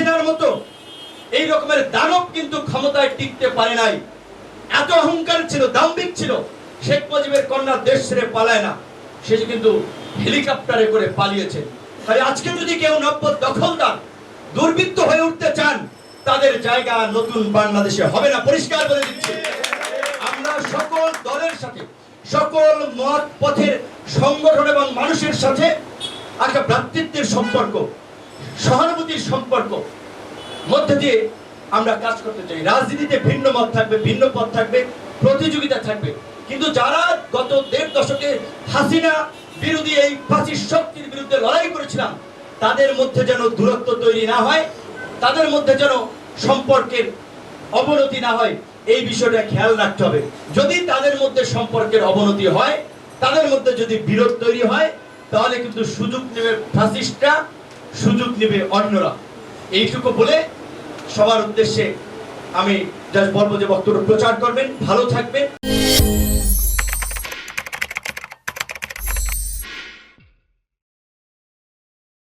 হাসিনার মতো এই রকমের দানব কিন্তু ক্ষমতায় টিকতে পারে নাই। এত অহংকার ছিল, দাম্ভিক ছিল, শেখ মুজিবের কন্যা দেশ ছেড়ে পালায় না। সে কিন্তু হেলিকপ্টারে করে পালিয়েছে। তাই আজকে যদি কেউ নব্য দখলদার, দুর্বৃত্ত হয়ে উঠতে চান, তাদের জায়গা নতুন বাংলাদেশে হবে না। পরিষ্কার বলে দিচ্ছি। আমরা সকল দলের সাথে, সকল মত পথের সংগঠন এবং মানুষের সাথে একটা ভ্রাতৃত্বের সম্পর্ক সহানুভূতির সম্পর্ক। মধ্যে দিয়ে আমরা কাজ করতে চাই। রাজনীতিতে ভিন্ন মত থাকবে, ভিন্ন পথ থাকবে, প্রতিযোগিতা থাকবে। কিন্তু যারা গত দেড় দশকে হাসিনা বিরোধী এই ফাঁসির শক্তির বিরুদ্ধে লড়াই করেছিলাম, তাদের মধ্যে যেন দূরত্ব তৈরি না হয়, তাদের মধ্যে যেন সম্পর্কের অবনতি না হয়, এই বিষয়টা খেয়াল রাখতে হবে। যদি তাদের মধ্যে সম্পর্কের অবনতি হয়, তাদের মধ্যে যদি বিরোধ তৈরি হয়, তাহলে কিন্তু সুযোগ নেবে ফ্যাসিস্টরা সুযোগ নেবে অন্যরা। এইটুকু বলে সবার উদ্দেশ্যে আমি জাস্ট বলব যে বক্তব্য প্রচার করবেন, ভালো থাকবেন।